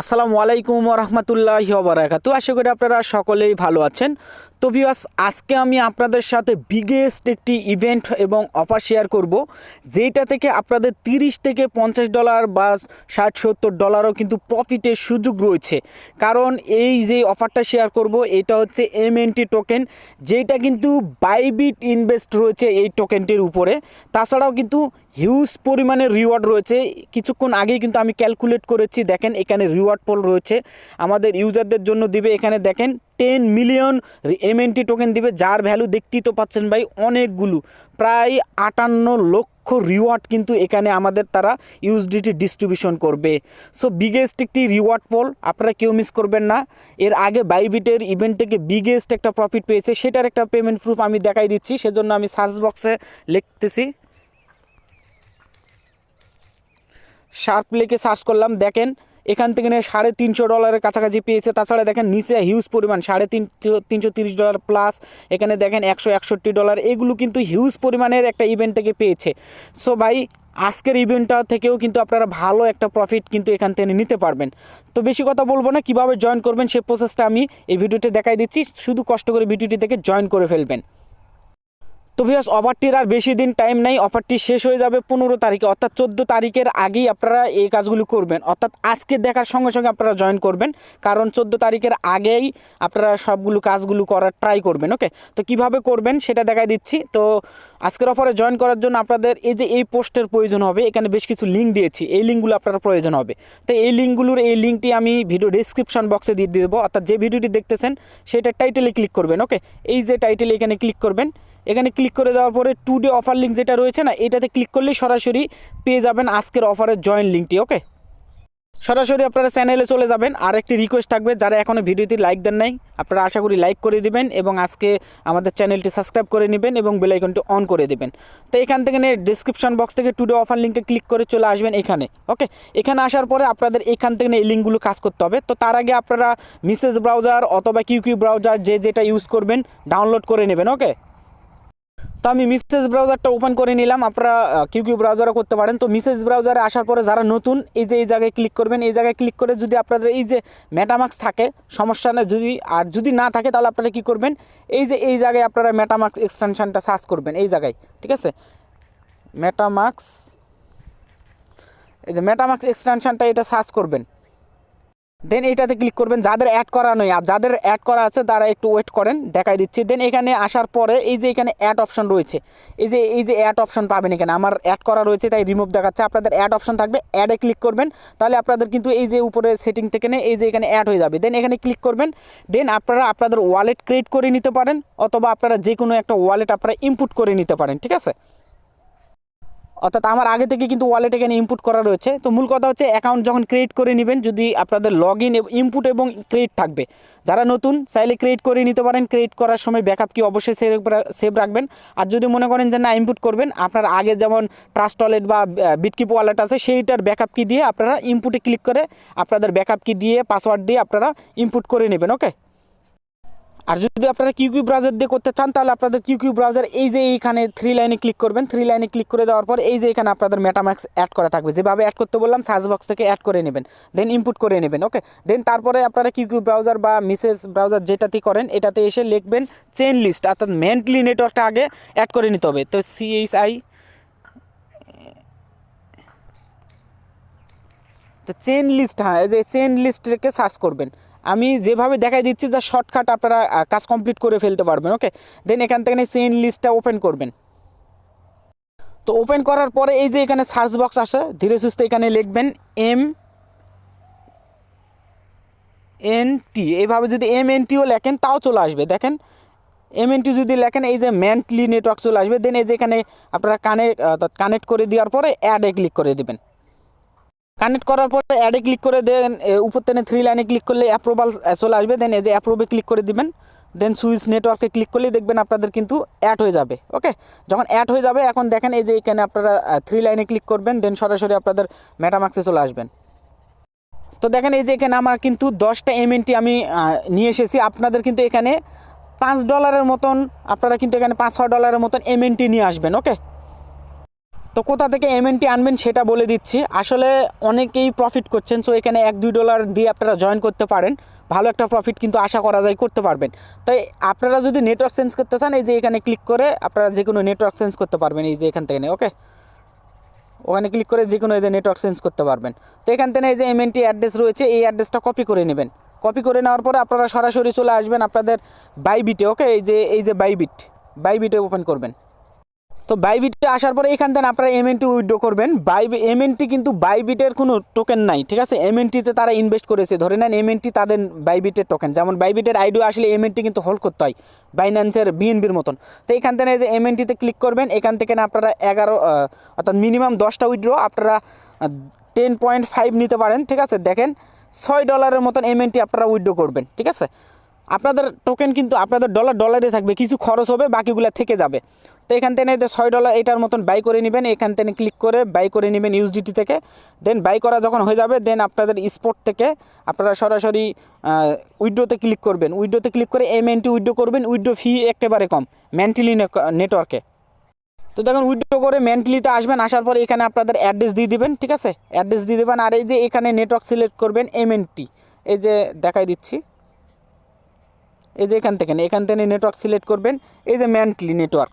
আসসালামু আলাইকুম রহমতুল্লাহ বারাকাতু। আশা করি আপনারা সকলেই ভালো আছেন। তো ভিউয়ার্স আজকে আমি আপনাদের সাথে বিগেস্ট একটি ইভেন্ট এবং অফার শেয়ার করব যেটা থেকে আপনাদের তিরিশ থেকে পঞ্চাশ ডলার বা ষাট, সত্তর ডলারও কিন্তু প্রফিটের সুযোগ রয়েছে। কারণ এই যে অফারটা শেয়ার করব, এটা হচ্ছে এমএনটি টোকেন যেটা কিন্তু বাইবিট ইনভেস্ট রয়েছে এই টোকেনটির উপরে। তাছাড়াও কিন্তু হিউজ পরিমাণে রিওয়ার্ড রয়েছে। কিছুক্ষণ আগেই কিন্তু আমি ক্যালকুলেট করেছি, দেখেন এখানে রিওয়ার্ড পোল রয়েছে। আমাদের ইউজারদের জন্য দিবে এখানে দেখেন টেন মিলিয়ন এমএনটি টোকেন দিবে, যার ভ্যালু দেখতেই তো পাচ্ছেন ভাই অনেকগুলো। প্রায় আটান্ন লক্ষ রিওয়ার্ড কিন্তু এখানে আমাদের তারা ইউএসডিটি ডিস্ট্রিবিউশন করবে। সো বিগেস্ট একটি রিওয়ার্ড পোল আপনারা কেউ মিস করবেন না। এর আগে বাইবিটের ইভেন্ট থেকে বিগেস্ট একটা প্রফিট পেয়েছে, সেটার একটা পেমেন্ট প্রুফ আমি দেখাই দিচ্ছি, সেজন্য আমি সার্চ বক্সে লিখতেছি। শার্প লেকে সার্চ করলাম, দেখেন এখান থেকে নিয়ে সাড়ে তিনশো ডলারের কাছাকাছি পেয়েছে। তাছাড়া দেখেন নিচে হিউজ পরিমাণ, সাড়ে তিনশো তিনশো তিরিশ ডলার প্লাস এখানে দেখেন একশো একষট্টি ডলার। এগুলো কিন্তু হিউজ পরিমাণের একটা ইভেন্ট থেকে পেয়েছে। সো ভাই, আজকের ইভেন্টটা থেকেও কিন্তু আপনারা ভালো একটা প্রফিট কিন্তু এখান থেকে নিতে পারবেন। তো বেশি কথা বলব না, কীভাবে জয়েন করবেন সেই প্রসেসটা আমি এই ভিডিওতে দেখাই দিচ্ছি। শুধু কষ্ট করে ভিডিওটি থেকে জয়েন করে ফেলবেন। তো ভিউয়ার্স অফারটির আর বেশি দিন টাইম নেই। অফারটি শেষ হয়ে যাবে পনেরো তারিখে। অর্থাৎ চোদ্দ তারিখের আগেই আপনারা এই কাজগুলো করবেন। অর্থাৎ আজকে দেখার সঙ্গে সঙ্গে আপনারা জয়েন করবেন। কারণ চোদ্দ তারিখের আগেই আপনারা সবগুলো কাজগুলো করার ট্রাই করবেন ওকে তো কীভাবে করবেন সেটা দেখাই দিচ্ছি। তো আজকের অফারে জয়েন করার জন্য আপনাদের এই যে এই পোস্টের প্রয়োজন হবে, এখানে বেশ কিছু লিঙ্ক দিয়েছি। এই লিঙ্কগুলো আপনার প্রয়োজন হবে। তো এই লিঙ্কগুলোর এই লিঙ্কটি আমি ভিডিও ডিসক্রিপশন বক্সে দিয়ে দেবো। অর্থাৎ যে ভিডিওটি দেখতেছেন সেটা টাইটেলে ক্লিক করবেন ওকে এই যে টাইটেলে এখানে ক্লিক করবেন এখানে ক্লিক করে দেওয়ার পরে টু ডে অফার লিঙ্ক যেটা রয়েছে না, এটাতে ক্লিক করলেই সরাসরি পেয়ে যাবেন আজকের অফারের জয়েন লিঙ্কটি ওকে সরাসরি আপনারা চ্যানেলে চলে যাবেন আর একটি রিকোয়েস্ট থাকবে, যারা এখনও ভিডিওটি লাইক দেন নাই, আপনারা আশা করি লাইক করে দিবেন এবং আজকে আমাদের চ্যানেলটি সাবস্ক্রাইব করে নেবেন এবং বেলাইকনটি অন করে দেবেন। তো এখান থেকে ডিসক্রিপশন বক্স থেকে টুডে অফার লিঙ্কে ক্লিক করে চলে আসবেন এখানে ওকে এখানে আসার পরে আপনাদের এখান থেকে এই লিঙ্কগুলো কাজ করতে হবে। তো তার আগে আপনারা মিসেস ব্রাউজার অথবা কিউ কিউ ব্রাউজার যে যেটা ইউজ করবেন ডাউনলোড করে নেবেন ওকে তো আমি মিসেস ব্রাউজারটা ওপেন করে নিলাম। আপনারা কিউ কিউ ব্রাউজারও করতে পারেন। তো মিসেস ব্রাউজারে আসার পরে যারা নতুন, এই যে এই জায়গায় ক্লিক করবেন, এই জায়গায় ক্লিক করে যদি আপনাদের এই যে মেটামাক্স থাকে, সমস্যা না যদি, আর যদি না থাকে তাহলে আপনারা কী করবেন? এই যে এই জায়গায় আপনারা মেটামাক্স এক্সটেনশনটা সার্চ করবেন, এই জায়গায়, ঠিক আছে? মেটামাক্স এই যে মেটামাক্স এক্সটেনশনটা এটা সার্চ করবেন। দেন এইটাতে ক্লিক করবেন, যাদের অ্যাড করা নয় আর যাদের অ্যাড করা আছে, তারা একটু ওয়েট করেন, দেখাই দিচ্ছি। দেন এখানে আসার পরে এই যে এখানে অ্যাড অপশন রয়েছে, এই যে এই যে অ্যাড অপশন পাবেন এখানে। আমার অ্যাড করা রয়েছে, তাই রিমুভ দেখাচ্ছে। আপনাদের অ্যাড অপশন থাকবে অ্যাডে ক্লিক করবেন। তাহলে আপনাদের কিন্তু এই যে উপরে সেটিং থেকে নিয়ে এই যে এখানে অ্যাড হয়ে যাবে। দেন এখানে ক্লিক করবেন। দেন আপনারা আপনাদের ওয়ালেট ক্রিয়েট করে নিতে পারেন, অথবা আপনারা যে কোনো একটা ওয়ালেট আপনারা ইনপুট করে নিতে পারেন, ঠিক আছে? অর্থাৎ আমার আগে থেকে কিন্তু ওয়ালেট এখানে ইনপুট করা রয়েছে। তো মূল কথা হচ্ছে অ্যাকাউন্ট যখন ক্রিয়েট করে নেবেন, যদি আপনাদের লগ ইন ইনপুট এবং ক্রিয়েট থাকবে। যারা নতুন, চাইলে ক্রিয়েট করে নিতে পারেন। ক্রিয়েট করার সময় ব্যাকআপ কি অবশ্যই সেভ সেভ রাখবেন। আর যদি মনে করেন যে না ইনপুট করবেন, আপনার আগে যেমন ট্রাস্ট ওয়ালেট বা বিটকিপ ওয়ালেট আছে, সেইটার ব্যাকআপ কি দিয়ে আপনারা ইনপুটে ক্লিক করে আপনাদের ব্যাকআপ কি দিয়ে পাসওয়ার্ড দিয়ে আপনারা ইনপুট করে নেবেন ওকে আর যদি আপনারা কিউ কিউ ব্রাউজার দিয়ে করতে চান, তাহলে আপনাদের কিউ কিউ ব্রাউজার এই যে এইখানে থ্রি লাইনে ক্লিক করবেন। থ্রি লাইনে ক্লিক করে দেওয়ার পর এই যে এখানে আপনাদের মেটাম্যাক্স অ্যাড করা থাকবে। যেভাবে অ্যাড করতে বললাম সার্চ বক্স থেকে অ্যাড করে নেবেন। দেন ইনপুট করে নেবেন ওকে দেন তারপরে আপনারা কিউ কিউ ব্রাউজার বা মিসেস ব্রাউজার যেটাতে করেন, এটাতে এসে লিখবেন চেন লিস্ট অর্থাৎ মেন্টলি নেটওয়ার্কটা আগে অ্যাড করে নিতে হবে। তো সিএইচআই তো চেন লিস্ট হ্যাঁ এই যে চেন লিস্টকে সার্চ করবেন। আমি যেভাবে দেখাই দিচ্ছি যা শর্টকাট আপনারা কাজ কমপ্লিট করে ফেলতে পারবেন ওকে দেন এখান থেকে চেন লিস্টটা ওপেন করবেন। তো ওপেন করার পরে এই যে এখানে সার্চ বক্স আসে ধীরে সুস্থে এখানে লিখবেন এম এন টি এইভাবে যদি এম এন টিও লেখেন, তাও চলে আসবে, দেখেন। এম এন টি যদি লেখেন, এই যে মেন্টলি নেটওয়ার্ক চলে আসবে দেন এই যে এখানে আপনারা কানেক্ট কানেক্ট করে দেওয়ার পরে অ্যাডে ক্লিক করে দিবেন। কানেক্ট করার পর অ্যাডে ক্লিক করে দেন উপর থেকে থ্রি লাইনে ক্লিক করলে অ্যাপ্রুভাল চলে আসবে দেন এই যে অ্যাপ্রুভে ক্লিক করে দিবেন দেন সুইচ নেটওয়ার্কে ক্লিক করলেই দেখবেন আপনাদের কিন্তু অ্যাড হয়ে যাবে ওকে যখন অ্যাড হয়ে যাবে, এখন দেখেন এই যে এখানে আপনারা থ্রি লাইনে ক্লিক করবেন দেন সরাসরি আপনাদের মেটামাক্সে চলে আসবেন। তো দেখেন এই যে এখানে আমার কিন্তু দশটা এমএনটি আমি নিয়ে এসেছি। আপনাদের কিন্তু এখানে পাঁচ ডলারের মতন, আপনারা কিন্তু এখানে পাঁচ, ছয় ডলারের মতন এমএনটি নিয়ে আসবেন ওকে তো কোথা থেকে এমএনটি আনবেন সেটা বলে দিচ্ছি। আসলে অনেকেই প্রফিট করছেন সো এখানে এক, দুই ডলার দিয়ে আপনারা জয়েন করতে পারেন। ভালো একটা প্রফিট কিন্তু আশা করা যায় করতে পারবেন। তাই আপনারা যদি নেটওয়ার্ক চেঞ্জ করতে চান, এই যে এখানে ক্লিক করে আপনারা যে কোনো নেটওয়ার্ক চেঞ্জ করতে পারবেন এই যে এখান থেকে ওকে ওখানে ক্লিক করে যে কোনো এই যে নেটওয়ার্ক চেঞ্জ করতে পারবেন। তো এখান থেকে এই যে এমএনটি অ্যাড্রেস রয়েছে, এই অ্যাড্রেসটা কপি করে নেবেন। কপি করে নেওয়ার পরে আপনারা সরাসরি চলে আসবেন আপনাদের বাইবিটে ওকে এই যে এই যে বাইবিট বাইবিটে ওপেন করবেন। তো বাইবিটে আসার পরে এখান থেকে আপনারা এমএনটি উইথড্র করবেন। বাই এমএনটি কিন্তু বাইবিটের কোনো টোকেন নাই, ঠিক আছে? এমএনটিতে তারা ইনভেস্ট করেছে। ধরে নেন এমএনটি তাদের বাইবিটের টোকেন যেমন বাইবিটের আইডিও আসলে এমএনটি কিন্তু হোল্ড করতে হয় বাইন্যান্সের বিএনবির মতন। তো এখান থেকে যে এমএনটিতে ক্লিক করবেন, এখান থেকে আপনারা এগারো অর্থাৎ মিনিমাম দশটা উইথড্র আপনারা টেন পয়েন্ট ফাইভ নিতে পারেন, ঠিক আছে? দেখেন, ছয় ডলারের মতন এমএনটি আপনারা উইথড্র করবেন, ঠিক আছে? আপনাদের টোকেন কিন্তু, আপনাদের ডলার ডলারে থাকবে, কিছু খরচ হবে, বাকিগুলো থেকে যাবে। তো এখান থেকে যে ছয় ডলার এটার মতন বাই করে নেবেন, এখান থেকে ক্লিক করে বাই করে নেবেন ইউএসডিটি থেকে। দেন বাই করা যখন হয়ে যাবে দেন আপনাদের স্পট থেকে আপনারা সরাসরি উইড্রোতে ক্লিক করবেন। উইড্রোতে ক্লিক করে এম এমএনটি উইড্রো করবেন উইড্রো ফি একেবারে কম মেন্টালি নেটওয়ার্কে তো দেখুন উইড্রো করে মেন্টালিতে আসবেন, আসার পর এখানে আপনাদের অ্যাড্রেস দিয়ে দিবেন, ঠিক আছে? অ্যাড্রেস দিয়ে দেবেন, আর এই যে এখানে নেটওয়ার্ক সিলেক্ট করবেন এমএনটি এই যে দেখাই দিচ্ছি। এই যে এখান থেকে এখান থেকে নেটওয়ার্ক সিলেক্ট করবেন, এই যে ম্যান্টলি নেটওয়ার্ক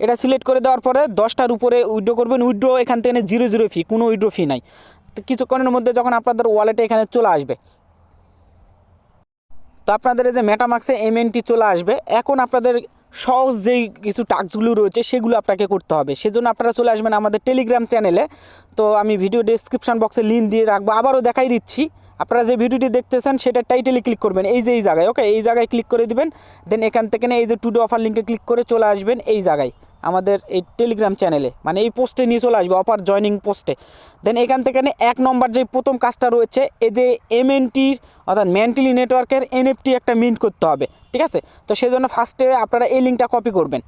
এটা সিলেক্ট করে দেওয়ার পরে দশটার উপরে উইড্রো করবেন। উইড্রো এখান থেকে জিরো জিরো ফি, কোনো উইড্রো ফি নাই। তো কিছুক্ষণের মধ্যে যখন আপনাদের ওয়ালেটে এখানে চলে আসবে, তো আপনাদের এই যে মেটামাক্সে এমএনটি চলে আসবে। এখন আপনাদের সহজ যেই কিছু টাস্কগুলো রয়েছে, সেগুলো আপনাকে করতে হবে। সেজন্য আপনারা চলে আসবেন আমাদের টেলিগ্রাম চ্যানেলে তো আমি ভিডিও ডেসক্রিপশন বক্সে লিঙ্ক দিয়ে রাখব, আবারও দেখাই দিচ্ছি। আপনারা যে ভিডিওটি দেখতেছেন সেটা টাইটেলে ক্লিক করবেন। এই যে এই জায়গায় ওকে এই জায়গায় ক্লিক করে দিবেন। দেন এখান থেকে এই যে টুডে অফার লিঙ্কে ক্লিক করে চলে আসবেন এই জায়গায়। আমাদের এই টেলিগ্রাম চ্যানেলে মানে এই পোস্টে নিয়ে চলে আসবে অফার জয়নিং পোস্টে দেন এখান থেকে এক নম্বর যে প্রথম কাজটা রয়েছে, এই যে এমএনটির অর্থাৎ মেন্টালি নেটওয়ার্কের এনএফটি একটা মিন্ট করতে হবে, ঠিক আছে? তো সেজন্য ফার্স্টে আপনারা এই লিঙ্কটা কপি করবেন।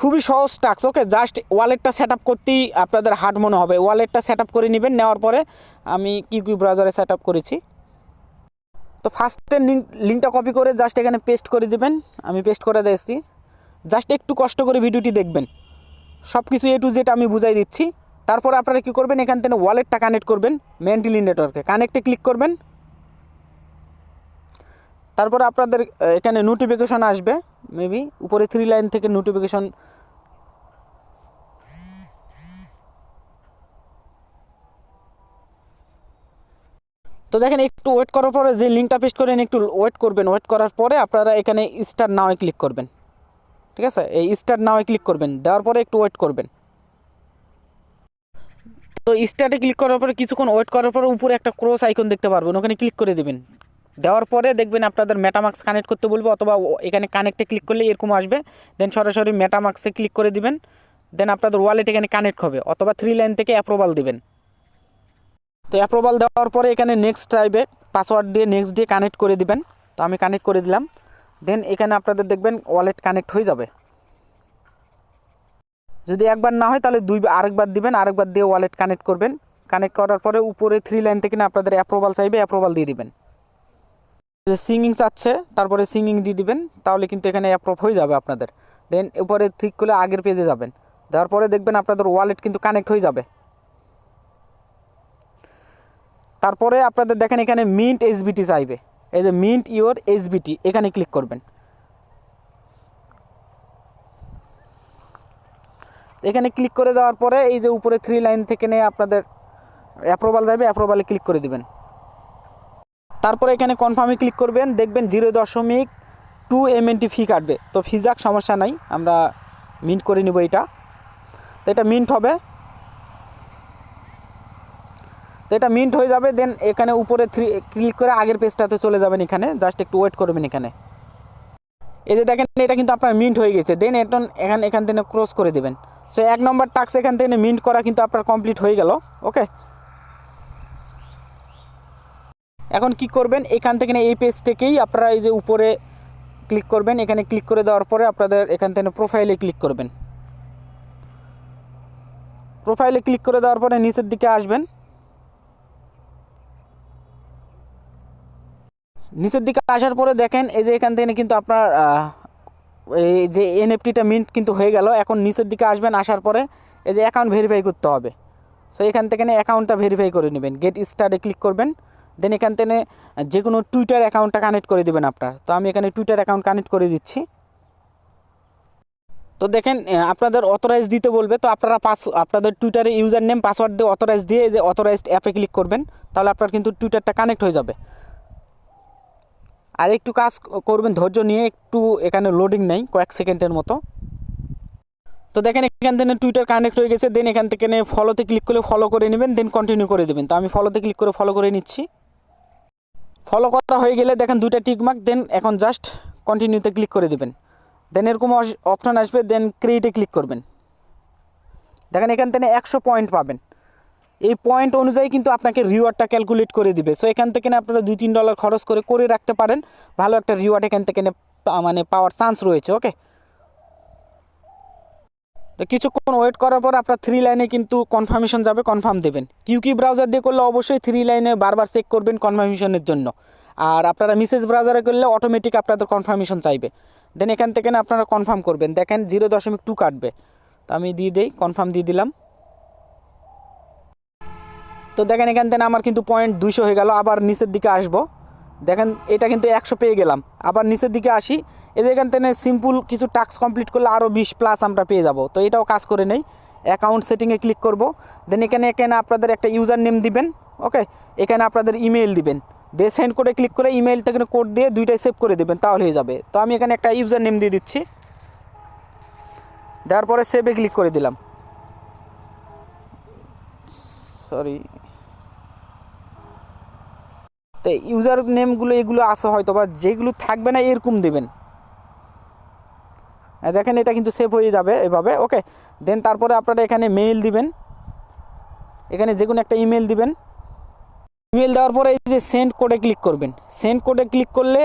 খুবই সহজ টাস্ক ওকে জাস্ট ওয়ালেটটা সেট আপ করতেই আপনাদের হার্ড মনে হবে। ওয়ালেটটা সেট আপ করে নেবেন, নেওয়ার পরে আমি কিউকি ব্রাউজারে সেট আপ করেছি। তো ফার্স্টের লিঙ্ক লিঙ্কটা কপি করে জাস্ট এখানে পেস্ট করে দিবেন। আমি পেস্ট করে দিয়েছি। জাস্ট একটু কষ্ট করে ভিডিওটি দেখবেন। সব কিছু এ টু জেড আমি বুঝাই দিচ্ছি। তারপরে আপনারা কী করবেন? এখান থেকে ওয়ালেটটা কানেক্ট করবেন মেন্টালি নেটওয়ার্কে কানেক্টে ক্লিক করবেন। তারপরে আপনাদের এখানে নোটিফিকেশন আসবে মেবি উপরে থ্রি লাইন থেকে নোটিফিকেশন তো দেখেন, একটু ওয়েট করার পরে যে লিঙ্কটা পেস্ট করেন, একটু ওয়েট করবেন। ওয়েট করার পরে আপনারা এখানে স্টার নাও ক্লিক করবেন। ঠিক আছে? এই স্টার নাও ক্লিক করবেন, দেওয়ার পরে একটু ওয়েট করবেন। তো স্টার্টে ক্লিক করার পরে কিছুক্ষণ ওয়েট করার পরে উপরে একটা ক্রস আইকন দেখতে পারবেন, ওখানে ক্লিক করে দেবেন। দেওয়ার পরে দেখবেন আপনাদের মেটামাক্স কানেক্ট করতে বলব অথবা এখানে কানেক্টে ক্লিক করলে এরকম আসবে। দেন সরাসরি মেটামাক্সে ক্লিক করে দিবেন। দেন আপনাদের ওয়ালেট এখানে কানেক্ট হবে, অথবা থ্রি লাইন থেকে অ্যাপ্রুভাল দিবেন। তো অ্যাপ্রুভাল দেওয়ার পরে এখানে নেক্সট চাইবে পাসওয়ার্ড দিয়ে নেক্সট দিয়ে কানেক্ট করে দিবেন। তো আমি কানেক্ট করে দিলাম। দেন এখানে আপনাদের দেখবেন ওয়ালেট কানেক্ট হয়ে যাবে। যদি একবার না হয় তাহলে দুই আরেকবার দিবেন, আরেকবার দিয়ে ওয়ালেট কানেক্ট করবেন। কানেক্ট করার পরে উপরে থ্রি লাইন থেকে না আপনাদের অ্যাপ্রুভাল চাইবে অ্যাপ্রুভাল দিয়ে দিবেন। সিঙ্গিং চাচ্ছে, তারপরে সিঙ্গিং দিয়ে দিবেন, তাহলে কিন্তু এখানে অ্যাপ্রুভ হয়ে যাবে আপনাদের। দেন উপরে ঠিক করলে আগের পেজে যাবেন। দেওয়ার পরে দেখবেন আপনাদের ওয়ালেট কিন্তু কানেক্ট হয়ে যাবে। তারপরে আপনাদের দেখেন এখানে মিন্ট এসবিটি চাইবে। এই যে মিন্ট ইওর এসবিটি এখানে ক্লিক করবেন। এখানে ক্লিক করে দেওয়ার পরে এই যে উপরে থ্রি লাইন থেকে নিয়ে আপনাদের অ্যাপ্রুভাল যাবে অ্যাপ্রুভালে ক্লিক করে দিবেন। তারপরে এখানে কনফার্মে ক্লিক করবেন, দেখবেন জিরো দশমিক টু এমএনটি ফি কাটবে। তো ফি যাক, সমস্যা নাই, আমরা মিন্ট করে নিব এটা। তো এটা মিন্ট হবে। তো এটা মিন্ট হয়ে যাবে দেন এখানে উপরে থ্রি ক্লিক করে আগের পেজটাতে চলে যাবেন এখানে জাস্ট একটু ওয়েট করবেন এখানে। এই যে দেখেন, এটা কিন্তু আপনার মিন্ট হয়ে গেছে দেন এখন এখান এখান থেকে ক্রস করে দেবেন। সো এক নম্বর টাক্স এখান থেকে মিন্ট করা কিন্তু আপনার কমপ্লিট হয়ে গেল ওকে এখন কি করবেন, এখান থেকে এই পেজ থেকেই আপনারা এই যে উপরে ক্লিক করবেন, এখানে ক্লিক করে দেওয়ার পরে আপনাদের এখান থেকে প্রোফাইলে ক্লিক করবেন। প্রোফাইলে ক্লিক করে দেওয়ার পরে নিচের দিকে আসবেন। নিচের দিকে আসার পরে দেখেন, এই যে এখান থেকে কিন্তু আপনার এই যে এনএফটিটা মিন্ট কিন্তু হয়ে গেল। এখন নিচের দিকে আসবেন, আসার পরে এই যে অ্যাকাউন্ট ভেরিফাই করতে হবে। সো এখান থেকে অ্যাকাউন্টটা ভেরিফাই করে নেবেন। গেট স্টার্টে ক্লিক করবেন। দেন এখান থেকে যে কোনো টুইটার অ্যাকাউন্টটা কানেক্ট করে দেবেন আপনার। তো আমি এখানে টুইটার অ্যাকাউন্ট কানেক্ট করে দিচ্ছি। তো দেখেন আপনাদের অথরাইজ দিতে বলবে। তো আপনারা পাস, আপনাদের টুইটারে ইউজার নেম পাসওয়ার্ড দিয়ে অথরাইজ দিয়ে যে অথরাইজড অ্যাপে ক্লিক করবেন। তাহলে আপনার কিন্তু টুইটারটা কানেক্ট হয়ে যাবে। আর একটু কাজ করবেন, ধৈর্য নিয়ে একটু এখানে লোডিং নেই, কয়েক সেকেন্ডের মতো। তো দেখেন, এখান থেকে টুইটার কানেক্ট হয়ে গেছে দেন এখান থেকে ফলোতে ক্লিক করে ফলো করে নেবেন দেন কন্টিনিউ করে দেবেন। তো আমি ফলোতে ক্লিক করে ফলো করে নিচ্ছি। ফলো করা হয়ে গেলে দেখেন দুইটা টিকমার্ক দেন এখন জাস্ট কন্টিনিউতে ক্লিক করে দেবেন। দেন এরকম অপশন আসবে দেন ক্রিয়েটে ক্লিক করবেন। দেখেন এখান থেকে একশো পয়েন্ট পাবেন। এই পয়েন্ট অনুযায়ী কিন্তু আপনাকে রিওয়ার্ডটা ক্যালকুলেট করে দিবে। সো এখান থেকে আপনারা দুই তিন ডলার খরচ করে করে রাখতে পারেন। ভালো একটা রিওয়ার্ড এখান থেকে মানে পাওয়ার চান্স রয়েছে ওকে তো কিছুক্ষণ ওয়েট করার পর আপনার থ্রি লাইনে কিন্তু কনফার্মেশন যাবে কনফার্ম দেবেন। কিউকি ব্রাউজার দিয়ে করলে অবশ্যই থ্রি লাইনে বারবার চেক করবেন কনফার্মেশনের জন্য। আর আপনারা মিসেজ ব্রাউজারে করলে অটোমেটিক আপনাদের কনফার্মেশন চাইবে। দেন এখান থেকে না আপনারা কনফার্ম করবেন। দেখেন জিরো দশমিক টু কাটবে। তো আমি দিয়ে দিই কনফার্ম দিয়ে দিলাম। তো দেখেন এখান থেকে আমার কিন্তু পয়েন্ট দুইশো হয়ে গেল, আবার নিচের দিকে আসব। দেখেন, এটা কিন্তু একশো পেয়ে গেলাম। আবার নিচের দিকে আসি যে এখান থেকে সিম্পল কিছু টাস্ক কমপ্লিট করলে আরও বিশ প্লাস আমরা পেয়ে যাব। তো এটাও কাজ করে নেই। অ্যাকাউন্ট সেটিংয়ে ক্লিক করব। দেন এখানে এখানে আপনাদের একটা ইউজার নেম দিবেন ওকে এখানে আপনাদের ইমেল দিবেন। দিয়ে সেন্ড করে ক্লিক করে ইমেল থেকে কোড দিয়ে দুইটাই সেভ করে দেবেন, তাহলে হয়ে যাবে। তো আমি এখানে একটা ইউজার নেম দিয়ে দিচ্ছি। দেওয়ার পরে সেভে ক্লিক করে দিলাম। সরি তো ইউজার নেমগুলো এগুলো আছে হয়তো বা যেগুলো থাকবে না এরকম দেবেন। হ্যাঁ, দেখেন এটা কিন্তু সেভ হয়ে যাবে এভাবে ওকে দেন তারপরে আপনারা এখানে মেইল দিবেন। এখানে যে কোনো একটা ইমেল দিবেন। ইমেল দেওয়ার পরে এই যে সেন্ড কোডে ক্লিক করবেন। সেন্ড কোডে ক্লিক করলে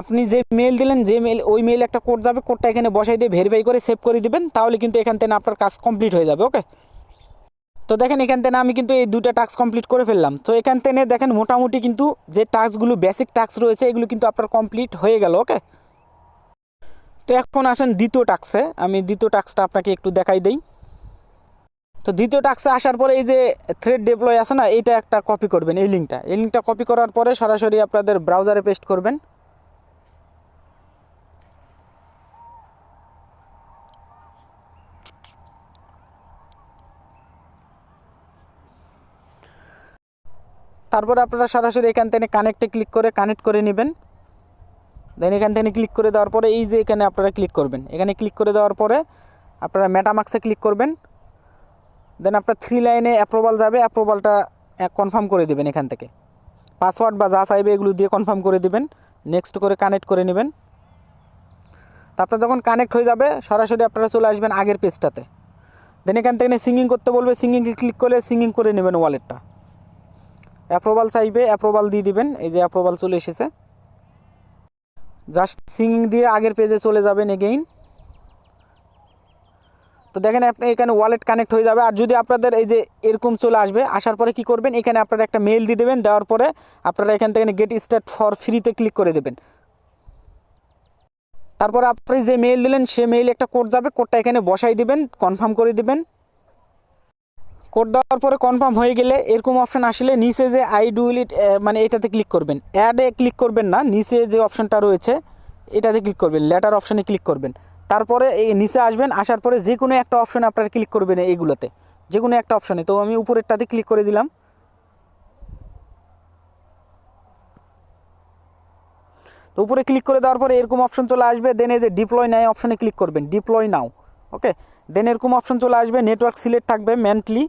আপনি যে মেল দিলেন যে মেল ওই মেল একটা কোড যাবে কোডটা এখানে বসাই দিয়ে ভেরিফাই করে সেভ করে দিবেন তাহলে কিন্তু এখান থেকে আপনার কাজ কমপ্লিট হয়ে যাবে ওকে তো দেখেন এখান থেকে আমি কিন্তু এই দুটা টাস্ক কমপ্লিট করে ফেললাম। তো এখান থেকে দেখেন মোটামুটি কিন্তু যে টাস্কগুলো বেসিক টাস্ক রয়েছে, এগুলো কিন্তু আপনার কমপ্লিট হয়ে গেল ওকে তো এখন আসেন দ্বিতীয় টাস্কে আমি দ্বিতীয় টাস্কটা আপনাকে একটু দেখাই দেই। তো দ্বিতীয় টাস্কে আসার পরে এই যে থ্রেড ডেপ্লয় আছে না, এইটা একটা কপি করবেন, এই লিঙ্কটা এই লিঙ্কটা কপি করার পরে সরাসরি আপনাদের ব্রাউজারে পেস্ট করবেন। তারপরে আপনারা সরাসরি এখান থেকে কানেক্টে ক্লিক করে কানেক্ট করে নেবেন। দেন এখান থেকে ক্লিক করে দেওয়ার পরে এই যে এখানে আপনারা ক্লিক করবেন। এখানে ক্লিক করে দেওয়ার পরে আপনারা মেটামাক্সে ক্লিক করবেন। দেন আপনার থ্রি লাইনে অ্যাপ্রুভাল যাবে। অ্যাপ্রুভালটা কনফার্ম করে দেবেন এখান থেকে। পাসওয়ার্ড বা যা চাইবে এগুলো দিয়ে কনফার্ম করে দেবেন। নেক্সট করে কানেক্ট করে নেবেন। তারপর যখন কানেক্ট হয়ে যাবে, সরাসরি আপনারা চলে আসবেন আগের পেজটাতে দেন এখান থেকে সিঙ্গিং করতে বলবে। সিঙ্গিংয়ে ক্লিক করলে সিঙ্গিং করে নেবেন ওয়ালেটটা অ্যাপ্রুভাল চাইবে অ্যাপ্রুভাল দিয়ে দিবেন। এই যে অ্যাপ্রুভাল চলে এসেছে। জাস্ট সিঙ্গিং দিয়ে আগের পেজে চলে যাবেন এগেইন তো দেখেন আপনি এখানে ওয়ালেট কানেক্ট হয়ে যাবে। আর যদি আপনাদের এই যে এরকম চলে আসবে, আসার পরে কি করবেন? এখানে আপনারা একটা মেল দিয়ে দেবেন। দেওয়ার পরে আপনারা এখান থেকে গেট স্টার্ট ফর ফ্রিতে ক্লিক করে দেবেন। তারপর আপনি যে মেল দিলেন, সে মেইল একটা কোড যাবে। কোডটা এখানে বসাই দিবেন কনফার্ম করে দিবেন। কোড দেওয়ার পরে কনফার্ম হয়ে গেলে এরকম অপশন আসলে নিচে যে আই ডু ইট মানে এটাতে ক্লিক করবেন। অ্যাডে ক্লিক করবেন না, নিচে যে অপশনটা রয়েছে, এটাতে ক্লিক করবেন লেটার অপশনে ক্লিক করবেন। তারপরে এই নিচে আসবেন, আসার পরে যে কোনো একটা অপশনে আপনারা ক্লিক করবেন এইগুলোতে যে কোনো একটা অপশনে তো আমি উপরেরটাতে ক্লিক করে দিলাম। তো উপরে ক্লিক করে দেওয়ার পরে এরকম অপশন চলে আসবে দেন এই যে ডিপ্লয় নাই অপশনে ক্লিক করবেন। ডিপ্লয় নাও ওকে দেন এরকম অপশন চলে আসবে নেটওয়ার্ক সিলেক্ট থাকবে মেন্টলি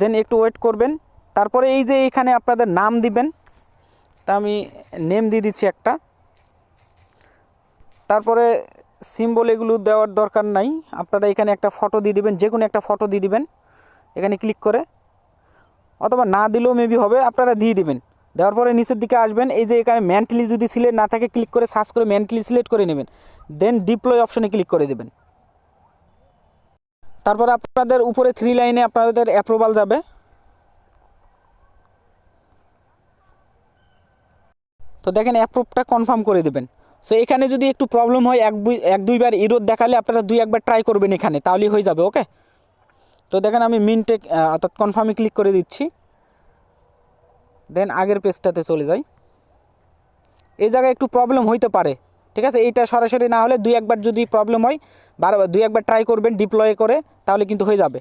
দেন একটু ওয়েট করবেন। তারপরে এই যে এখানে আপনাদের নাম দিবেন। তা আমি নেম দিয়ে দিচ্ছি একটা। তারপরে সিম্বল এগুলো দেওয়ার দরকার নাই। আপনারা এখানে একটা ফটো দিয়ে দিবেন যে কোনো একটা ফটো দিয়ে দিবেন। এখানে ক্লিক করে। অথবা না দিলেও মেবি হবে, আপনারা দিয়ে দিবেন। দেওয়ার পরে নিচের দিকে আসবেন। এই যে এখানে মেন্টালি যদি সিলেক্ট না থাকে ক্লিক করে সার্চ করে মেন্টালি সিলেক্ট করে নেবেন। দেন ডিপ্লয় অপশনে ক্লিক করে দেবেন। তারপর আপনাদের উপরে থ্রি লাইনে আপনাদের অ্যাপ্রুভাল যাবে। তো দেখেন অ্যাপ্রুভটা কনফার্ম করে দেবেন। সো এখানে যদি একটু প্রবলেম হয়, এক দুই, এক দুইবার ইরোদ দেখালে আপনারা দুই, একবার ট্রাই করবেন এখানে, তাহলেই হয়ে যাবে ওকে তো দেখেন আমি মিনটে অর্থাৎ কনফার্মে ক্লিক করে দিচ্ছি। দেন আগের পেজটাতে চলে যাই। এই জায়গায় একটু প্রবলেম হইতে পারে। ঠিক আছে? এইটা সরাসরি না হলে দুই একবার যদি প্রবলেম হয় বারবার দুই একবার ট্রাই করবেন ডিপ্লয় করে, তাহলে কিন্তু হয়ে যাবে।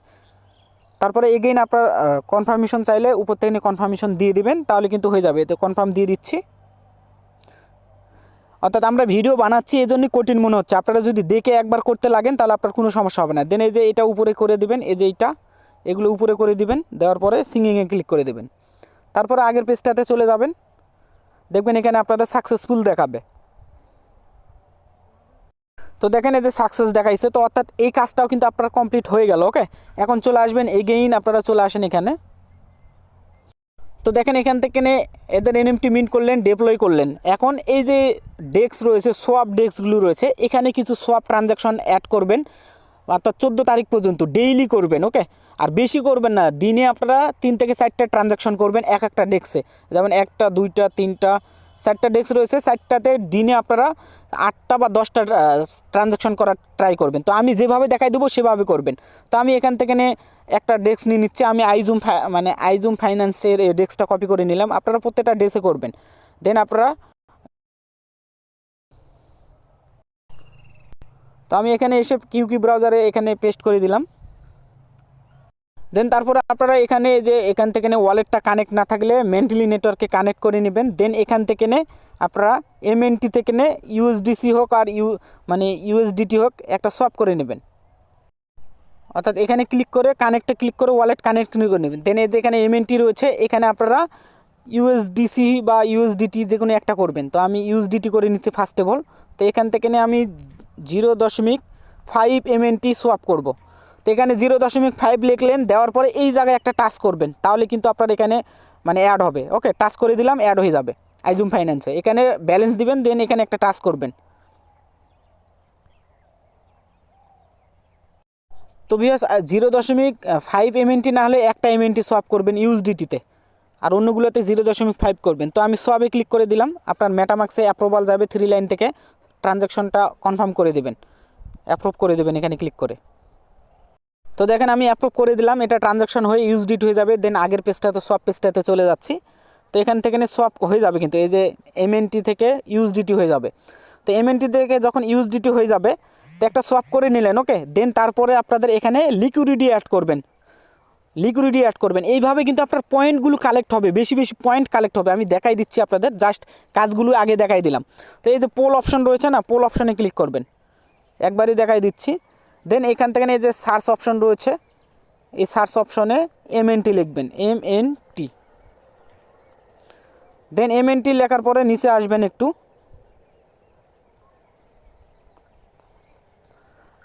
তারপরে এগেইন আপনার কনফার্মেশন চাইলে উপর থেকে কনফার্মেশন দিয়ে দিবেন, তাহলে কিন্তু হয়ে যাবে। তো কনফার্ম দিয়ে দিচ্ছি। অর্থাৎ আমরা ভিডিও বানাচ্ছি এই জন্যই কঠিন মনে হচ্ছে। আপনারা যদি দেখে একবার করতে লাগেন, তাহলে আপনার কোনো সমস্যা হবে না। দেন এই যে এটা উপরে করে দিবেন, এই যে এইটা, এগুলো উপরে করে দিবেন, দেওয়ার পরে সিঙ্গিংয়ে ক্লিক করে দিবেন। তারপরে আগের পেজটাতে চলে যাবেন। দেখবেন এখানে আপনাদের সাকসেসফুল দেখাবে। তো দেখেন এই যে সাকসেস দেখাইছে, তো অর্থাৎ এই কাজটাও কিন্তু আপনার কমপ্লিট হয়ে গেল ওকে এখন চলে আসবেন এগেইন আপনারা চলে আসেন এখানে। তো দেখেন এখান থেকে এদের এনএমটি মিন্ট করলেন ডেপ্লয় করলেন। এখন এই যে ডেস্ক রয়েছে সোয়াপ ডেস্কগুলো রয়েছে, এখানে কিছু সোয়াপ ট্রানজ্যাকশন অ্যাড করবেন, অর্থাৎ চোদ্দ তারিখ পর্যন্ত ডেইলি করবেন ওকে আর বেশি করবেন না, দিনে আপনারা তিন থেকে চারটা ট্রানজ্যাকশন করবেন এক একটা ডেস্কে যেমন একটা, দুইটা, তিনটা চারটা ডেস্ক রয়েছে, চারটাতে দিনে আপনারা আটটা বা দশটা ট্রানজ্যাকশন করার ট্রাই করবেন। তো আমি যেভাবে দেখাই দেবো, সেভাবে করবেন। তো আমি এখান থেকে একটা ডেস্ক নিয়ে নিচ্ছি। আমি আইজুম মানে আইজুম ফাইন্যান্সের এই ডেস্কটা কপি করে নিলাম। আপনারা প্রত্যেকটা ডেস্কে করবেন। দেন আপনারা তো আমি এখানে এসে কিউকি ব্রাউজারে এখানে পেস্ট করে দিলাম। দেন তারপরে আপনারা এখানে যে এখান থেকে ওয়ালেটটা কানেক্ট না থাকলে মেন্টালি নেটওয়ার্কে কানেক্ট করে নেবেন। দেন এখান থেকে নে আপনারা এমএনটি থেকে নে ইউএসডিসি হোক আর ইউ মানে ইউএসডিটি হোক একটা সব করে নেবেন। অর্থাৎ এখানে ক্লিক করে কানেক্টে ক্লিক করে ওয়ালেট কানেক্ট করে নেবেন। দেন যে এখানে এমএনটি রয়েছে, এখানে আপনারা ইউএসডিসি বা ইউএসডিটি যে কোনো একটা করবেন। তো আমি ইউএসডিটি করে নিচ্ছি ফার্স্ট অফ অল তো এখান থেকে নিয়ে আমি জিরো দশমিক ফাইভ এমএনটি সোয়াপ করব। তো এখানে জিরো দশমিক ফাইভ লিখলেন, দেওয়ার পরে এই জায়গায় একটা টাচ করবেন, তাহলে কিন্তু আপনার এখানে মানে অ্যাড হবে। ওকে টাচ করে দিলাম অ্যাড হয়ে যাবে। আইজুম ফাইন্যান্সে এখানে ব্যালেন্স দিবেন দেন এখানে একটা টাচ করবেন। তো বিহাস জিরো দশমিক ফাইভ এমএনটি না হলে একটা এমএনটি সোয়াপ করবেন ইউএসডিটিতে আর অন্যগুলোতে জিরো দশমিক ফাইভ করবেন। তো আমি সোয়াবে ক্লিক করে দিলাম, আপনার মেটামাক্সে অ্যাপ্রুভাল যাবে থ্রি লাইন থেকে। ট্রানজ্যাকশনটা কনফার্ম করে দেবেন। অ্যাপ্রুভ করে দেবেন এখানে ক্লিক করে। তো দেখেন আমি অ্যাপ্রুভ করে দিলাম, এটা ট্রানজ্যাকশন হয়ে ইউজডিট হয়ে যাবে দেন আগের পেজটা তো সব পেজটাতে চলে যাচ্ছি। তো এখান থেকে সব হয়ে যাবে কিন্তু, এই যে এমএনটি থেকে ইউজডিটি হয়ে যাবে। তো এমএনটি থেকে যখন ইউজডিটি হয়ে যাবে, তো একটা সোয়াপ করে নিলেন ওকে দেন তারপরে আপনাদের এখানে লিকুইডিটি অ্যাড করবেন। লিকুইডিটি অ্যাড করবেন। এইভাবে কিন্তু আপনার পয়েন্টগুলো কালেক্ট হবে, বেশি বেশি পয়েন্ট কালেক্ট হবে। আমি দেখাই দিচ্ছি আপনাদের জাস্ট কাজগুলো আগে দেখাই দিলাম। তো এই যে পোল অপশন রয়েছে না পোল অপশনে ক্লিক করবেন। একবারই দেখাই দিচ্ছি। দেন এখান থেকে যে সার্চ অপশন রয়েছে, এই সার্চ অপশনে এম টি লিখবেন M N T then M N T লেখার পরে নিচে আসবেন একটু।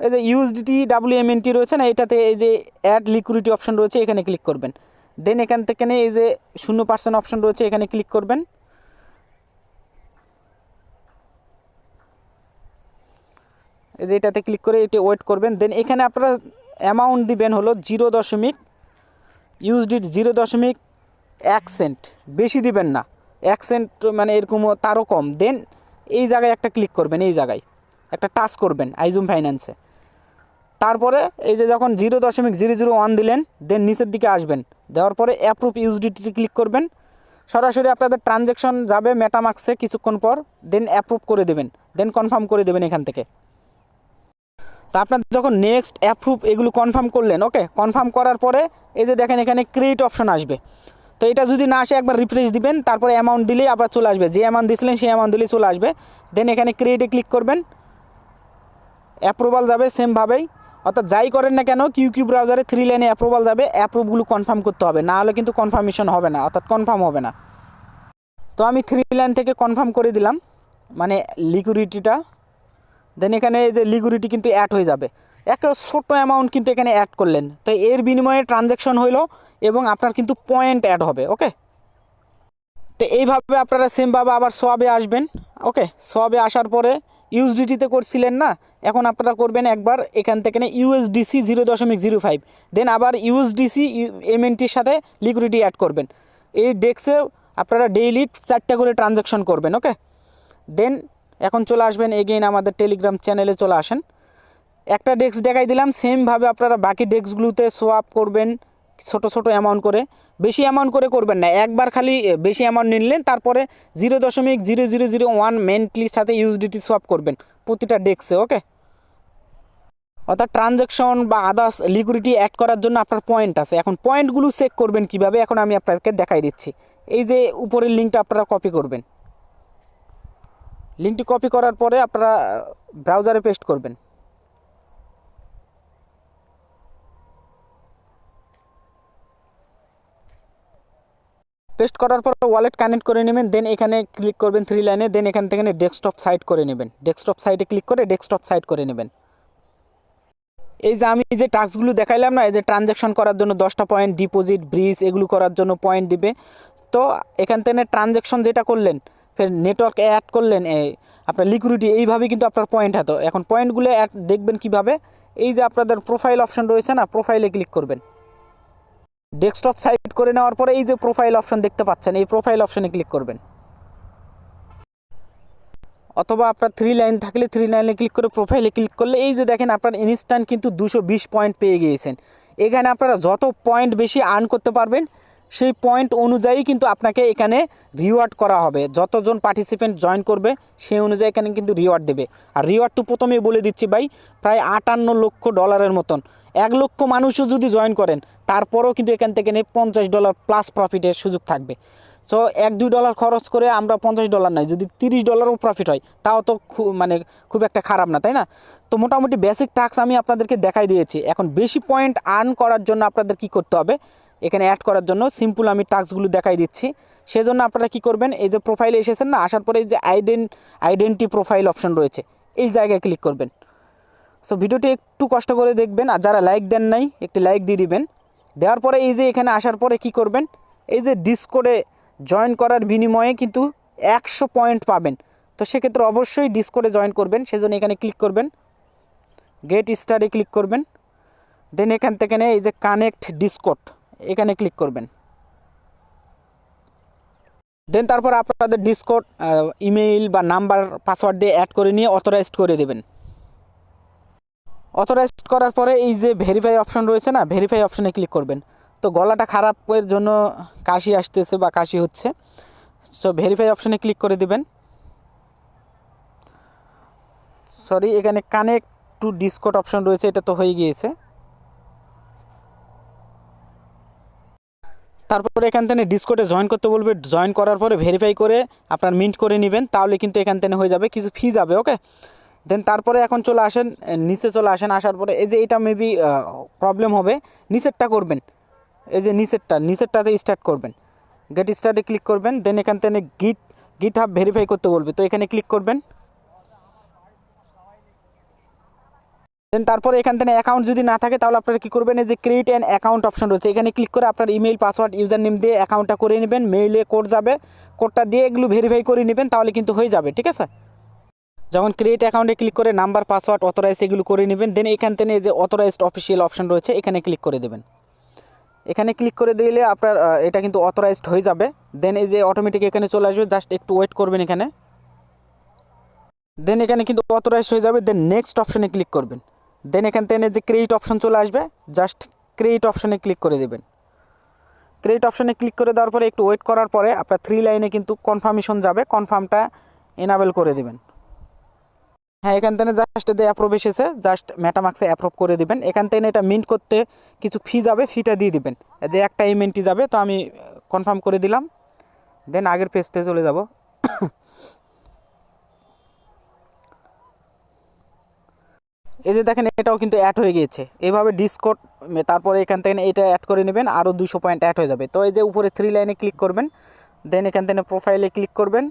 এই যে USDT W M N T রয়েছে না এটাতে এই যে অ্যাড লিকুইডিটি অপশন রয়েছে, এখানে ক্লিক করবেন। দেন এখান থেকে এই যে শূন্য পার্সেন্ট অপশন রয়েছে, এখানে ক্লিক করবেন। এই যে এটাতে ক্লিক করে এটি ওয়েট করবেন। দেন এখানে আপনারা অ্যামাউন্ট দিবেন হলো জিরো দশমিক ইউজডি জিরো দশমিক এক সেন্ট বেশি দিবেন না। এক সেন্ট মানে এরকম তারও কম। দেন এই জায়গায় একটা ক্লিক করবেন, এই জায়গায়। একটা টাচ করবেন আইজুম ফাইন্যান্সে তারপরে এই যে যখন জিরো দশমিক জিরো জিরো ওয়ান দিলেন দেন নিচের দিকে আসবেন। দেওয়ার পরে অ্যাপ্রুভ ইউজডিটি ক্লিক করবেন। সরাসরি আপনাদের ট্রানজ্যাকশন যাবে মেটামাক্সে কিছুক্ষণ পর দেন অ্যাপ্রুভ করে দেবেন। দেন কনফার্ম করে দেবেন এখান থেকে। তো আপনার যখন নেক্সট অ্যাপ্রুভ এগুলো কনফার্ম করলেন ওকে কনফার্ম করার পরে এই যে দেখেন এখানে ক্রেডিট অপশন আসবে। তো এটা যদি না আসে, একবার রিফ্রেশ দিবেন, তারপরে অ্যামাউন্ট দিলেই আবার চলে আসবে। যে অ্যামাউন্ট দিয়েছিলেন সেই অ্যামাউন্ট দিলেই চলে আসবে। দেন এখানে ক্রেডিটে ক্লিক করবেন। অ্যাপ্রুভাল যাবে সেমভাবেই অর্থাৎ যাই করেন না কেন কিউ কিউ ব্রাউজারে থ্রি লাইনে অ্যাপ্রুভাল যাবে অ্যাপ্রুভগুলো কনফার্ম করতে হবে। না হলে কিন্তু কনফার্মেশন হবে না, অর্থাৎ কনফার্ম হবে না। তো আমি থ্রি লাইন থেকে কনফার্ম করে দিলাম। মানে লিকুইডিটিটা দেন এখানে এই যে লিকুইডিটি কিন্তু অ্যাড হয়ে যাবে। এক ছোট্ট অ্যামাউন্ট কিন্তু এখানে অ্যাড করলেন। তো এর বিনিময়ে ট্রানজ্যাকশন হইল এবং আপনার কিন্তু পয়েন্ট অ্যাড হবে ওকে তো এইভাবে আপনারা সেমভাবে আবার সোয়াবে আসবেন ওকে সোয়াবে আসার পরে ইউএসডিটিতে করছিলেন না? এখন আপনারা করবেন একবার এখান থেকে ইউএসডিসি জিরো দশমিক জিরো ফাইভ দেন আবার ইউএসডিসি এমএনটির সাথে লিকুইডিটি অ্যাড করবেন। এই ডেস্কে আপনারা ডেইলি চারটা করে ট্রানজ্যাকশন করবেন ওকে দেন এখন চলে আসবেন এগেইন আমাদের টেলিগ্রাম চ্যানেলে চলে আসেন। একটা ডেস্ক দেখাই দিলাম সেমভাবে আপনারা বাকি ডেস্কগুলোতে সোয়াপ করবেন, ছোট ছোট অ্যামাউন্ট করে। বেশি অ্যামাউন্ট করে করবেন না, একবার খালি বেশি অ্যামাউন্ট নিলেন, তারপরে জিরো দশমিক জিরো জিরো জিরো ওয়ান মেন্টলির সাথে ইউএসডিটি সোয়াপ করবেন, প্রতিটা ডেস্কে ওকে অর্থাৎ ট্রানজ্যাকশন বা আদার্স লিকুইডিটি অ্যাড করার জন্য আপনার পয়েন্ট আছে। এখন পয়েন্টগুলো চেক করবেন কীভাবে, এখন আমি আপনাদেরকে দেখাই দিচ্ছি। এই যে উপরের লিঙ্কটা আপনারা কপি করবেন। লিঙ্কটি কপি করার পরে আপনারা ব্রাউজারে পেস্ট করবেন। পেস্ট করার পর ওয়ালেট কানেক্ট করে নেবেন দেন এখানে ক্লিক করবেন থ্রি লাইনে দেন এখান থেকে ডেস্কটপ সাইট করে নেবেন। ডেস্কটপ সাইটে ক্লিক করে ডেস্কটপ সাইট করে নেবেন। এই যে আমি যে টাস্কগুলো দেখাইলাম না, এই যে ট্রানজ্যাকশন করার জন্য দশটা পয়েন্ট ডিপোজিট ব্রিজ এগুলো করার জন্য পয়েন্ট দিবে। তো এখান থেকে ট্রানজ্যাকশন যেটা করলেন ফের নেটওয়ার্ক অ্যাড করলেন আপনার লিকুইডিটি এইভাবে কিন্তু আপনার পয়েন্ট হতো। এখন পয়েন্টগুলো অ্যাড দেখবেন কীভাবে? এই যে আপনাদের প্রোফাইল অপশন রয়েছে না প্রোফাইলে ক্লিক করবেন। ডেস্কটপ সাইট করে নেওয়ার পরে এই যে প্রোফাইল অপশন দেখতে পাচ্ছেন, এই প্রোফাইল অপশনে ক্লিক করবেন। অথবা আপনার থ্রি লাইন থাকলে থ্রি লাইনে ক্লিক করে প্রোফাইলে ক্লিক করলে এই যে দেখেন আপনার ইনস্ট্যান্ট কিন্তু দুশো পয়েন্ট পেয়ে গিয়েছেন। এখানে আপনারা যত পয়েন্ট বেশি আর্ন করতে পারবেন সেই পয়েন্ট অনুযায়ী কিন্তু আপনাকে এখানে রিওয়ার্ড করা হবে। যতজন পার্টিসিপেন্ট জয়েন করবে, সেই অনুযায়ী এখানে কিন্তু রিওয়ার্ড দেবে। আর রিওয়ার্ড তো প্রথমেই বলে দিচ্ছি ভাই, প্রায় আটান্ন লক্ষ ডলারের মতন। এক লক্ষ মানুষও যদি জয়েন করেন, তারপরেও কিন্তু এখান থেকে নিয়ে পঞ্চাশ ডলার প্লাস প্রফিটের সুযোগ থাকবে। সো এক দুই ডলার খরচ করে আমরা পঞ্চাশ ডলার নাই, যদি তিরিশ ডলারও প্রফিট হয়, তাও তো খুব মানে খুব একটা খারাপ না, তাই না? তো মোটামুটি বেসিক টাস্ক আমি আপনাদেরকে দেখাই দিয়েছি। এখন বেশি পয়েন্ট আর্ন করার জন্য আপনাদের কি করতে হবে? এখানে অ্যাড করার জন্য সিম্পল আমি টাস্কগুলো দেখাই দিচ্ছি। সেজন্য আপনারা কি করবেন, এই যে প্রোফাইলে এসেছেন না, আসার পরে এই যে আইডেন আইডেন্টি প্রোফাইল অপশন রয়েছে, এই জায়গায় ক্লিক করবেন। সো ভিডিওটি একটু কষ্ট করে দেখবেন, আর যারা লাইক দেন নাই, একটি লাইক দিয়ে দিবেন। দেওয়ার পরে এই যে এখানে আসার পরে কি করবেন, এই যে ডিসকোডে জয়েন করার বিনিময়ে কিন্তু একশো পয়েন্ট পাবেন। তো সেক্ষেত্রে অবশ্যই ডিসকোডে জয়েন করবেন, সেজন্য এখানে ক্লিক করবেন। গেট স্টারে ক্লিক করবেন। দেন এখান থেকে এই যে কানেক্ট ডিসকোড এখানে ক্লিক করবেন। দেন তারপর আপনাদের ডিসকোড ইমেইল বা নাম্বার পাসওয়ার্ড দিয়ে অ্যাড করে নিয়ে অথরাইজড করে দেবেন। অথরাইজড করার পরে এই যে ভেরিফাই অপশন রয়েছে না ভেরিফাই অপশনে ক্লিক করবেন। তো গলাটা খারাপের জন্য কাশি আসতেছে বা কাশি হচ্ছে। সো ভেরিফাই অপশনে ক্লিক করে দিবেন। সরি এখানে কানেক্ট টু ডিসকোড অপশন রয়েছে, এটা তো হয়ে গিয়েছে। তারপরে এখান থেকে ডিসকোডে জয়েন করতে বলবে। জয়েন করার পরে ভেরিফাই করে আপনার মিন্ট করে নেবেন, তাহলে কিন্তু এখান থেকে হয়ে যাবে, কিছু ফি যাবে ওকে দেন তারপরে এখন চলে আসেন, নিচে চলে আসেন, আসার পরে এই যে এটা মেবি প্রবলেম হবে, নিচেরটা করবেন। এই যে নিচেরটা, নিচেরটাতে স্টার্ট করবেন। গেট স্টার্টে ক্লিক করবেন দেন এখান থেকে গিট গিট হাব ভেরিফাই করতে বলবে। তো এখানে ক্লিক করবেন। দেন তারপরে এখান থেকে অ্যাকাউন্ট যদি না থাকে, তাহলে আপনারা কী করবেন? এই যে ক্রিয়েট অ্যান অ্যাকাউন্ট অপশন রয়েছে। এখানে ক্লিক করে আপনার ইমেল পাসওয়ার্ড ইউজার নেম দিয়ে অ্যাকাউন্টটা করে নেবেন। মেইলে কোড যাবে। কোডটা দিয়ে এগুলো ভেরিফাই করে নেবেন, তাহলে কিন্তু হয়ে যাবে, ঠিক আছে? যখন ক্রিয়েট অ্যাকাউন্টে ক্লিক করে নাম্বার পাসওয়ার্ড অথরাইজ এগুলো করে নেবেন দেন এখান থেকে যে অথরাইজড অফিসিয়াল অপশন রয়েছে, এখানে ক্লিক করে দেবেন। এখানে ক্লিক করে দিলে আপনার এটা কিন্তু অথরাইজড হয়ে যাবে। দেন এই যে অটোমেটিক এখানে চলে আসবে। জাস্ট একটু ওয়েট করবেন এখানে। দেন এখানে কিন্তু অথরাইজড হয়ে যাবে। দেন নেক্সট অপশনে ক্লিক করবেন। দেন এখান থেকে যে ক্রেডিট অপশন চলে আসবে জাস্ট ক্রেডিট অপশনে ক্লিক করে দেবেন। ক্রেডিট অপশনে ক্লিক করে দেওয়ার পরে একটু ওয়েট করার পরে আপনার থ্রি লাইনে কিন্তু কনফার্মেশন যাবে কনফার্মটা এনাবেল করে দেবেন। হ্যাঁ এখান থেকে জাস্ট যে অ্যাপ্রুভ এসেছে জাস্ট ম্যাটামাক্সে অ্যাপ্রুভ করে দিবেন। এখান থেকে এটা মিন্ট করতে কিছু ফি যাবে ফিটা দিয়ে দিবেন। যে একটা ইমেন্টই যাবে, তো আমি কনফার্ম করে দিলাম। দেন আগের পেজতে চলে যাব। এই যে দেখেন, এটাও কিন্তু অ্যাড হয়ে গিয়েছে। এভাবে ডিসকোড তারপরে এখান থেকে এটা অ্যাড করে নেবেন, আরও দুশো পয়েন্ট অ্যাড হয়ে যাবে। তো এই যে উপরে থ্রি লাইনে ক্লিক করবেন দেন এখান থেকে প্রোফাইলে ক্লিক করবেন।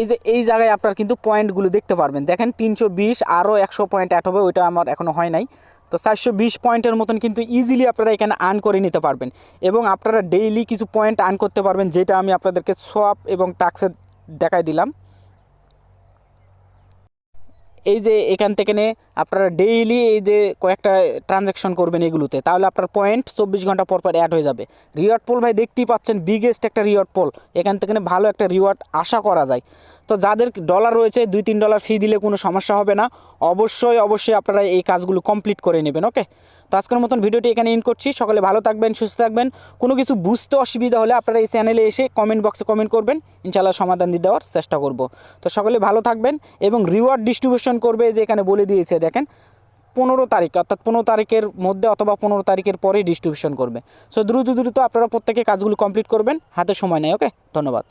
এই যে, এই জায়গায় আপনার কিন্তু পয়েন্টগুলো দেখতে পারবেন। দেখেন, তিনশো বিশ, আরও একশো পয়েন্ট অ্যাড হবে, ওইটা আমার এখনও হয় নাই। তো চারশো বিশ পয়েন্টের মতন কিন্তু ইজিলি আপনারা এখানে আর্ন করে নিতে পারবেন। এবং আপনারা ডেইলি কিছু পয়েন্ট আর্ন করতে পারবেন, যেটা আমি আপনাদেরকে সোয়াপ এবং টাক্সে দেখাই দিলাম। এই যে এখান থেকে নে, আপনারা ডেইলি এই যে কয়েকটা ট্রানজ্যাকশন করবেন এগুলোতে, তাহলে আপনার পয়েন্ট চব্বিশ ঘণ্টা পর পর অ্যাড হয়ে যাবে। রিওয়ার্ড পোল ভাই দেখতেই পাচ্ছেন বিগেস্ট একটা রিওয়ার্ড পোল এখান থেকে ভালো একটা রিওয়ার্ড আশা করা যায়। তো যাদের ডলার রয়েছে, দুই তিন ডলার ফি দিলে কোনো সমস্যা হবে না। অবশ্যই অবশ্যই আপনারা এই কাজগুলো কমপ্লিট করে নেবেন ওকে তো আজকের মতন ভিডিওটি এখানে ইন করছি। সকলে ভালো থাকবেন, সুস্থ থাকবেন। কোনো কিছু বুঝতে অসুবিধা হলে আপনারা এই চ্যানেলে এসে কমেন্ট বক্সে কমেন্ট করবেন। ইনশাল্লাহ সমাধান দিয়ে দেওয়ার চেষ্টা করব। তো সকলে ভালো থাকবেন এবং রিওয়ার্ড ডিস্ট্রিবিউশন করবে যে এখানে বলে দিয়েছে, দেখেন। পনেরো তারিখ, অর্থাৎ পনেরো তারিখের মধ্যে অথবা পনেরো তারিখের পরেই ডিস্ট্রিবিউশন করবে। সো দ্রুত দ্রুত আপনারা প্রত্যেকে কাজগুলো কমপ্লিট করবেন। হাতে সময় নেই ওকে ধন্যবাদ।